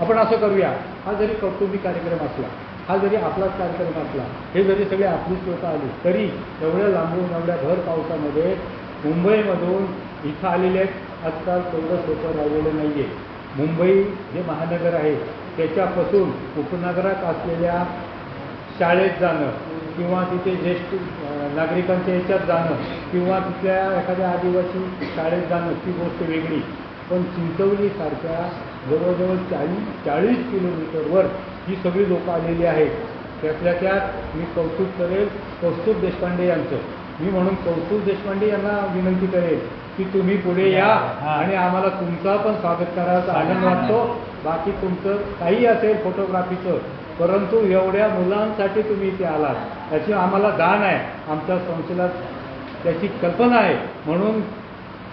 आपण असं करूया. हा जरी कौटुंबिक कार्यक्रम असला हा जरी आपलाच कार्यक्रम असला हे जरी सगळे आपलीच लोक आली तरी एवढ्या लांबून एवढ्या भर पावसामध्ये मुंबईमधून इथं आलेले आजकाल तेवढं सोपं राहिलेलं नाही आहे मुंबई जे महानगर आहे. त्याच्यापासून उपनगरात असलेल्या शाळेत जाणं किंवा तिथे ज्येष्ठ नागरिकांच्या याच्यात जाणं किंवा तिथल्या एखाद्या आदिवासी शाळेत जाणं ती गोष्ट वेगळी. पण चिंचवलीसारख्या जवळजवळ चाळीस चाळीस किलोमीटरवर ही सगळी लोकं आलेली आहेत. त्यातल्या त्यात मी कौतुक करेल कौस्तुभ देशपांडे यांचं. मी म्हणून कौस्तुभ देशपांडे यांना विनंती करेल की तुम्ही पुढे या आणि आम्हाला तुमचा पण स्वागत करायचा आनंद वाटतो. बाकी तुमचं काही असेल फोटोग्राफीचं परंतु एवढ्या मुलांसाठी तुम्ही इथे आलात. याची आम्हाला जाण आहे. आमच्या संस्थेला त्याची कल्पना आहे. म्हणून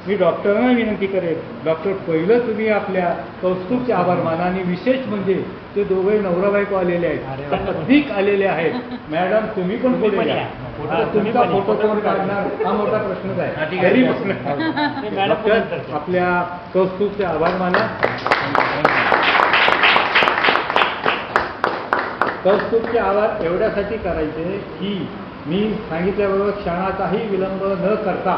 मी डॉक्टरांना विनंती करेन डॉक्टर पहिलं तुम्ही आपल्या कौस्तुभचे आभार माना आणि विशेष म्हणजे ते दोघे नवरा बायको आलेले आहेत. अधिक आलेले आहेत. मॅडम तुम्ही पण आता तुमचा फोटो कोण काढणार? हा मोठा प्रश्नच आहे. पण डॉक्टर आपल्या कौस्तुभचे आभार माना. कौस्तुभचे आभार एवढ्यासाठी करायचे की मी सांगितल्याबरोबर क्षणाचाही विलंब न करता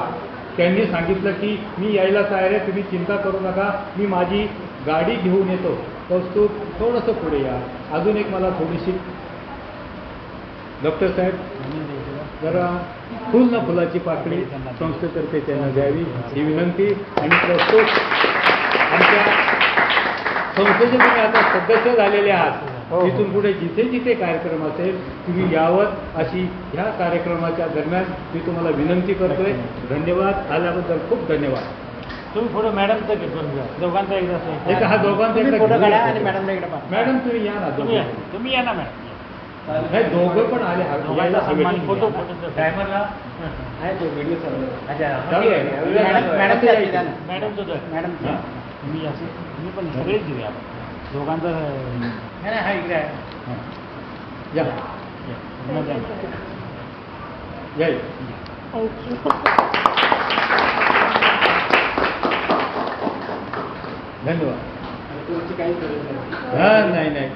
त्यांनी सांगितलं की मी यायला तयार आहे तुम्ही चिंता करू नका मी माझी गाडी घेऊन येतो. कौस्तुभ थोडंसं पुढे या. अजून एक मला थोडीशी. डॉक्टर साहेब जरा फुल ना फुलाची पाकळी संस्थेतर्फे त्यांना द्यावी ही विनंती. आणि प्रस्तुत आमच्या संस्थेचे तुम्ही आता सदस्य झालेले आहात. तिथून पुढे जिथे जिथे कार्यक्रम असेल तुम्ही यावं अशी ह्या कार्यक्रमाच्या दरम्यान मी तुम्हाला विनंती करतोय. धन्यवाद. आल्याबद्दल खूप धन्यवाद. तुम्ही फोटो मॅडमचा घेतो दोघांचा एकदा असं. एक हा दोघांचा तुम्ही एकदा फोटो काढा. आणि मॅडमला इकडे पाठवा. मॅडम तुम्ही या ना तुम्ही या. दोघं. तुम्ही या ना मॅडम. नाही दोघं पण आले. हा- दोघांचा यायला हवे. सन्मान फोटो फोटो टायमरला? आहे तो व्हिडिओ चालू. आहे. चालू आहे. मॅडम- मॅडम- मॅडम मॅडम- द्या ना. मॅडम तो मॅडम हा. तुम्ही असं तुम्ही पण सगळेच घेऊया आपण. दोघांचा नाही नाही, हा इकडे आहे. या. या. या. धन्यवाद. हा नाही नाही.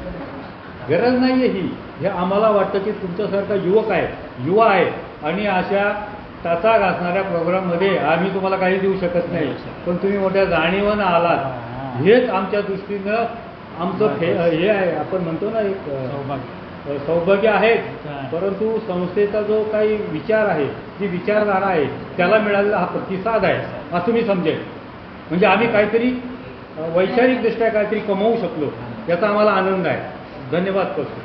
गरज नाही आहे ही. हे आम्हाला वाटतं की तुमच्यासारखा युवक आहे युवा आहे. आणि अशा टाचा घासणाऱ्या प्रोग्राममध्ये आम्ही तुम्हाला काही देऊ शकत नाही. पण तुम्ही मोठ्या जाणीवानं आलात. हेच आमच्या दृष्टीनं आमचं फे हे. आहे आपण म्हणतो ना एक सौभाग्य. सौभाग्य आहे हा. परंतु संस्थेचा जो काही विचार आहे जी विचारधारा आहे त्याला मिळालेला हा प्रतिसाद आहे असं मी समजेल म्हणजे आम्ही काहीतरी वैचारिकदृष्ट्या काहीतरी कमवू शकलो याचा आम्हाला आनंद आहे. धन्यवाद करतो